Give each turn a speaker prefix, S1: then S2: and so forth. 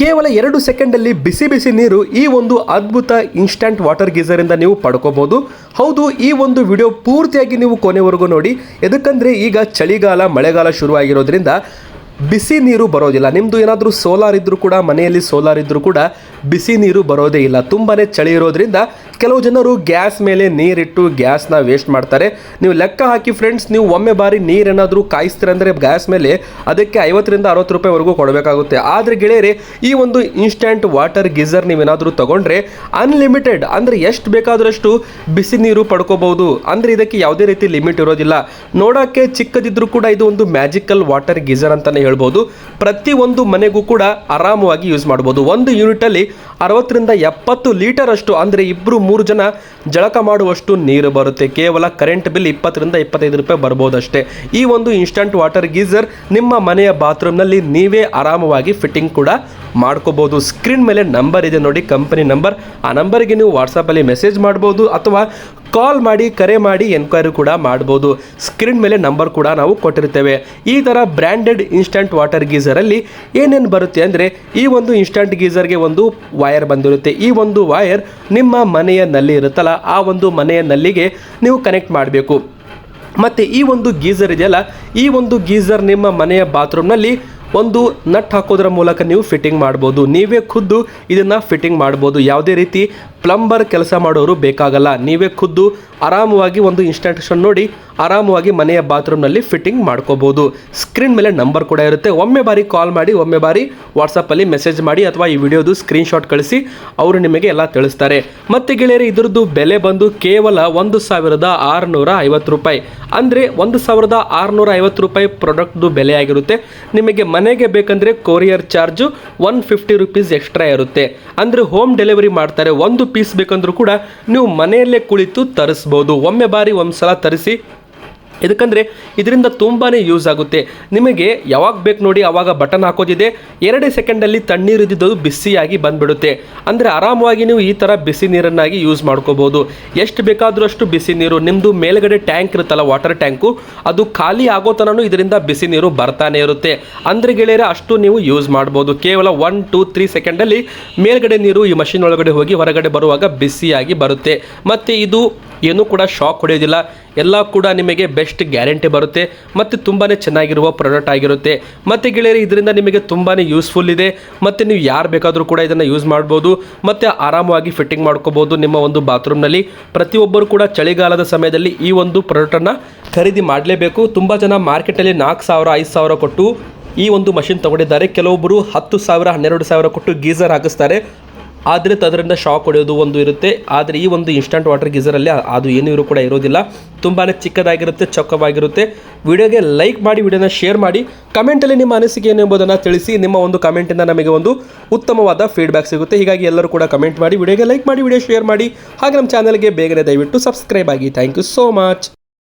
S1: ಕೇವಲ ಎರಡು ಸೆಕೆಂಡಲ್ಲಿ ಬಿಸಿ ಬಿಸಿ ನೀರು ಈ ಒಂದು ಅದ್ಭುತ ಇನ್ಸ್ಟಂಟ್ ವಾಟರ್ ಗೀಸರಿಂದ ನೀವು ಪಡ್ಕೋಬಹುದು ಹೌದು, ಈ ಒಂದು ವಿಡಿಯೋ ಪೂರ್ತಿಯಾಗಿ ನೀವು ಕೊನೆವರೆಗೂ ನೋಡಿ. ಎದಕ್ಕಂದರೆ ಈಗ ಚಳಿಗಾಲ, ಮಳೆಗಾಲ ಶುರುವಾಗಿರೋದ್ರಿಂದ ಬಿಸಿ ನೀರು ಬರೋದಿಲ್ಲ. ನಿಮ್ಮದು ಏನಾದರೂ ಸೋಲಾರ್ ಇದ್ದರೂ ಕೂಡ, ಮನೆಯಲ್ಲಿ ಸೋಲಾರ್ ಇದ್ದರೂ ಕೂಡ ಬಿಸಿ ನೀರು ಬರೋದೇ ಇಲ್ಲ. ತುಂಬಾ ಚಳಿ ಇರೋದ್ರಿಂದ ಕೆಲವು ಜನರು ಗ್ಯಾಸ್ ಮೇಲೆ ನೀರಿಟ್ಟು ಗ್ಯಾಸ್ನ ವೇಸ್ಟ್ ಮಾಡ್ತಾರೆ. ನೀವು ಲೆಕ್ಕ ಹಾಕಿ ಫ್ರೆಂಡ್ಸ್ ನೀವು ಒಮ್ಮೆ ಬಾರಿ ನೀರೇನಾದರೂ ಕಾಯಿಸ್ತೀರಂದರೆ ಗ್ಯಾಸ್ ಮೇಲೆ ಅದಕ್ಕೆ ಐವತ್ತರಿಂದ ಅರವತ್ತು ರೂಪಾಯಿವರೆಗೂ ಕೊಡಬೇಕಾಗುತ್ತೆ. ಆದರೆ ಗೆಳೆಯರೆ, ಈ ಒಂದು ಇನ್ಸ್ಟಂಟ್ ವಾಟರ್ ಗೀಸರ್ ನೀವೇನಾದರೂ ತಗೊಂಡ್ರೆ ಅನ್ಲಿಮಿಟೆಡ್ ಅಂದರೆ ಎಷ್ಟು ಬೇಕಾದರಷ್ಟು ಬಿಸಿ ನೀರು ಪಡ್ಕೋಬಹುದು. ಅಂದರೆ ಇದಕ್ಕೆ ಯಾವುದೇ ರೀತಿ ಲಿಮಿಟ್ ಇರೋದಿಲ್ಲ. ನೋಡೋಕ್ಕೆ ಚಿಕ್ಕದಿದ್ರೂ ಕೂಡ ಇದು ಒಂದು ಮ್ಯಾಜಿಕಲ್ ವಾಟರ್ ಗೀಸರ್ ಅಂತಲೇ ಹೇಳ್ಬೋದು. ಪ್ರತಿ ಒಂದು ಮನೆಗೂ ಕೂಡ ಆರಾಮವಾಗಿ ಯೂಸ್ ಮಾಡ್ಬೋದು. ಒಂದು ಯೂನಿಟಲ್ಲಿ ಅರವತ್ತರಿಂದ ಎಪ್ಪತ್ತು ಲೀಟರ್ ಅಷ್ಟು, ಅಂದರೆ ಇಬ್ಬರು ಮೂರು ಜನ ಜಳಕ ಮಾಡುವಷ್ಟು ನೀರು ಬರುತ್ತೆ. ಕೇವಲ ಕರೆಂಟ್ ಬಿಲ್ ಇಪ್ಪತ್ತರಿಂದ ಇಪ್ಪತ್ತೈದು ರೂಪಾಯಿ ಬರ್ಬೋದಷ್ಟೇ. ಈ ಒಂದು ಇನ್ಸ್ಟಂಟ್ ವಾಟರ್ ಗೀಸರ್ ನಿಮ್ಮ ಮನೆಯ ಬಾತ್ರೂಮ್ನಲ್ಲಿ ನೀವೇ ಆರಾಮವಾಗಿ ಫಿಟ್ಟಿಂಗ್ ಕೂಡ ಮಾಡ್ಕೋಬೋದು. ಸ್ಕ್ರೀನ್ ಮೇಲೆ ನಂಬರ್ ಇದೆ ನೋಡಿ ಕಂಪನಿ ನಂಬರ್ ಆ ನಂಬರ್ಗೆ ನೀವು ವಾಟ್ಸಪ್ಪಲ್ಲಿ ಮೆಸೇಜ್ ಮಾಡ್ಬೋದು ಅಥವಾ ಕಾಲ್ ಮಾಡಿ, ಕರೆ ಮಾಡಿ ಎನ್ಕ್ವೈರಿ ಕೂಡ ಮಾಡ್ಬೋದು. ಸ್ಕ್ರೀನ್ ಮೇಲೆ ನಂಬರ್ ಕೂಡ ನಾವು ಕೊಟ್ಟಿರ್ತೇವೆ. ಈ ಥರ ಬ್ರ್ಯಾಂಡೆಡ್ ಇನ್ಸ್ಟಂಟ್ ವಾಟರ್ ಗೀಸರಲ್ಲಿ ಏನೇನು ಬರುತ್ತೆ ಅಂದರೆ ಈ ಒಂದು ಇನ್ಸ್ಟಂಟ್ ಗೀಸರ್ಗೆ ಒಂದು ವಯರ್ ಬಂದಿರುತ್ತೆ. ಈ ಒಂದು ವಯರ್ ನಿಮ್ಮ ಮನೆಯ ನಲ್ಲಿ ಇರುತ್ತಲ್ಲ, ಆ ಒಂದು ಮನೆಯ ನಲ್ಲಿಗೆ ನೀವು ಕನೆಕ್ಟ್ ಮಾಡಬೇಕು. ಮತ್ತು ಈ ಒಂದು ಗೀಸರ್ ಇದೆಯಲ್ಲ, ಈ ಒಂದು ಗೀಸರ್ ನಿಮ್ಮ ಮನೆಯ ಬಾತ್ರೂಮ್ನಲ್ಲಿ ಒಂದು ನಟ್ ಹಾಕೋದ್ರ ಮೂಲಕ ನೀವು ಫಿಟ್ಟಿಂಗ್ ಮಾಡ್ಬೋದು. ನೀವೇ ಖುದ್ದು ಇದನ್ನು ಫಿಟ್ಟಿಂಗ್ ಮಾಡ್ಬೋದು. ಯಾವುದೇ ರೀತಿ ಪ್ಲಂಬರ್ ಕೆಲಸ ಮಾಡೋರು ಬೇಕಾಗಲ್ಲ. ನೀವೇ ಖುದ್ದು ಆರಾಮವಾಗಿ ಒಂದು ಇನ್ಸ್ಟಾಲೇಷನ್ ನೋಡಿ ಆರಾಮವಾಗಿ ಮನೆಯ ಬಾತ್ರೂಮ್ನಲ್ಲಿ ಫಿಟ್ಟಿಂಗ್ ಮಾಡ್ಕೋಬೋದು. ಸ್ಕ್ರೀನ್ ಮೇಲೆ ನಂಬರ್ ಕೂಡ ಇರುತ್ತೆ. ಒಮ್ಮೆ ಬಾರಿ ಕಾಲ್ ಮಾಡಿ, ಒಮ್ಮೆ ಬಾರಿ ವಾಟ್ಸಪ್ಪಲ್ಲಿ ಮೆಸೇಜ್ ಮಾಡಿ ಅಥವಾ ಈ ವಿಡಿಯೋದು ಸ್ಕ್ರೀನ್ಶಾಟ್ ಕಳಿಸಿ ಅವರು ನಿಮಗೆ ಎಲ್ಲ ತಿಳಿಸ್ತಾರೆ. ಮತ್ತು ಗೆಳೆಯರೆ, ಇದರದ್ದು ಬೆಲೆ ಬಂದು ಕೇವಲ ಒಂದು ಸಾವಿರದ ಆರುನೂರ ಐವತ್ತು ರೂಪಾಯಿ. ಅಂದರೆ ಒಂದು ಸಾವಿರದ ಆರುನೂರ ಐವತ್ತು ರೂಪಾಯಿ ಪ್ರಾಡಕ್ಟ್ದು ಬೆಲೆ ಆಗಿರುತ್ತೆ. ನಿಮಗೆ ಮನೆಗೆ ಬೇಕಂದರೆ courier charge one fifty rupees extra ಇರುತ್ತೆ. ಅಂದರೆ ಹೋಮ್ ಡೆಲಿವರಿ ಮಾಡ್ತಾರೆ. ಒಂದು ಪೀಸ್ ಬೇಕಂದ್ರೂ ಕೂಡ ನೀವು ಮನೆಯಲ್ಲೇ ಕುಳಿತು ತರಿಸ್ಬೋದು. ಒಮ್ಮೆ ಬಾರಿ ಒಂದು ಸಲ ತರಿಸಿ ಇದಕ್ಕಂದರೆ ಇದರಿಂದ ತುಂಬಾ ಯೂಸ್ ಆಗುತ್ತೆ. ನಿಮಗೆ ಯಾವಾಗ ಬೇಕು ನೋಡಿ ಆವಾಗ ಬಟನ್ ಹಾಕೋದಿದೆ. ಎರಡೇ ಸೆಕೆಂಡಲ್ಲಿ ತಣ್ಣೀರು ಇದ್ದಿದ್ದು ಬಿಸಿಯಾಗಿ ಬಂದ್ಬಿಡುತ್ತೆ. ಅಂದರೆ ಆರಾಮವಾಗಿ ನೀವು ಈ ಥರ ಬಿಸಿ ನೀರನ್ನಾಗಿ ಯೂಸ್ ಮಾಡ್ಕೋಬೋದು. ಎಷ್ಟು ಬೇಕಾದರೂ ಅಷ್ಟು ಬಿಸಿ ನೀರು. ನಿಮ್ಮದು ಮೇಲ್ಗಡೆ ಟ್ಯಾಂಕ್ ಇರುತ್ತಲ್ಲ, ವಾಟರ್ ಟ್ಯಾಂಕು, ಅದು ಖಾಲಿ ಆಗೋ ತನೂ ಇದರಿಂದ ಬಿಸಿ ನೀರು ಬರ್ತಾನೆ ಇರುತ್ತೆ. ಅಂದರೆ ಗೆಳೆಯರೆ, ಅಷ್ಟು ನೀವು ಯೂಸ್ ಮಾಡ್ಬೋದು. ಕೇವಲ ಒನ್, ಟೂ, ತ್ರೀ ಸೆಕೆಂಡಲ್ಲಿ ಮೇಲ್ಗಡೆ ನೀರು ಈ ಮಷಿನ್ ಒಳಗಡೆ ಹೋಗಿ ಹೊರಗಡೆ ಬರುವಾಗ ಬಿಸಿಯಾಗಿ ಬರುತ್ತೆ. ಮತ್ತು ಇದು ಏನೂ ಕೂಡ ಶಾಕ್ ಹೊಡೆಯೋದಿಲ್ಲ. ಎಲ್ಲ ಕೂಡ ನಿಮಗೆ ಬೆಸ್ಟ್ ಗ್ಯಾರಂಟಿ ಬರುತ್ತೆ. ಮತ್ತು ತುಂಬಾ ಚೆನ್ನಾಗಿರುವ ಪ್ರಾಡಕ್ಟ್ ಆಗಿರುತ್ತೆ. ಮತ್ತು ಗೆಳೆಯರಿ, ಇದರಿಂದ ನಿಮಗೆ ತುಂಬಾ ಯೂಸ್ಫುಲ್ ಇದೆ. ಮತ್ತು ನೀವು ಯಾರು ಬೇಕಾದರೂ ಕೂಡ ಇದನ್ನು ಯೂಸ್ ಮಾಡ್ಬೋದು. ಮತ್ತು ಆರಾಮವಾಗಿ ಫಿಟ್ಟಿಂಗ್ ಮಾಡ್ಕೋಬೋದು ನಿಮ್ಮ ಒಂದು ಬಾತ್ರೂಮ್ನಲ್ಲಿ ಪ್ರತಿಯೊಬ್ಬರು ಕೂಡ ಚಳಿಗಾಲದ ಸಮಯದಲ್ಲಿ ಈ ಒಂದು ಪ್ರಾಡಕ್ಟನ್ನು ಖರೀದಿ ಮಾಡಲೇಬೇಕು. ತುಂಬ ಜನ ಮಾರ್ಕೆಟಲ್ಲಿ ನಾಲ್ಕು ಸಾವಿರ, ಐದು ಸಾವಿರ ಕೊಟ್ಟು ಈ ಒಂದು ಮಷಿನ್ ತಗೊಂಡಿದ್ದಾರೆ. ಕೆಲವೊಬ್ಬರು ಹತ್ತು ಸಾವಿರ, ಹನ್ನೆರಡು ಸಾವಿರ ಕೊಟ್ಟು ಗೀಸರ್ ಹಾಕಿಸ್ತಾರೆ. ಆದರೆ ಅದರಿಂದ ಶಾಕ್ ಹೊಡೆಯೋದು ಒಂದು ಇರುತ್ತೆ. ಆದರೆ ಈ ಒಂದು ಇನ್ಸ್ಟಂಟ್ ವಾಟರ್ ಗೀಸರಲ್ಲಿ ಅದು ಏನು ಇರೋ ಕೂಡ ಇರೋದಿಲ್ಲ. ತುಂಬಾ ಚಿಕ್ಕದಾಗಿರುತ್ತೆ, ಚೊಕ್ಕವಾಗಿರುತ್ತೆ. ವಿಡಿಯೋಗೆ ಲೈಕ್ ಮಾಡಿ, ವಿಡಿಯೋನ ಶೇರ್ ಮಾಡಿ. ಕಮೆಂಟಲ್ಲಿ ನಿಮ್ಮ ಅನಿಸಿಕೆ ಏನು ಎಂಬುದನ್ನು ತಿಳಿಸಿ, ನಿಮ್ಮ ಒಂದು ಕಮೆಂಟಿಂದ ನಮಗೆ ಒಂದು ಉತ್ತಮವಾದ ಫೀಡ್ಬ್ಯಾಕ್ ಸಿಗುತ್ತೆ. ಹೀಗಾಗಿ ಎಲ್ಲರೂ ಕೂಡ ಕಮೆಂಟ್ ಮಾಡಿ, ವಿಡಿಯೋಗೆ ಲೈಕ್ ಮಾಡಿ, ವಿಡಿಯೋ ಶೇರ್ ಮಾಡಿ. ಹಾಗೆ ನಮ್ಮ ಚಾನಲ್ಗೆ ಬೇಗನೆ ದಯವಿಟ್ಟು ಸಬ್ಸ್ಕ್ರೈಬ್ ಆಗಿ. Thank you so much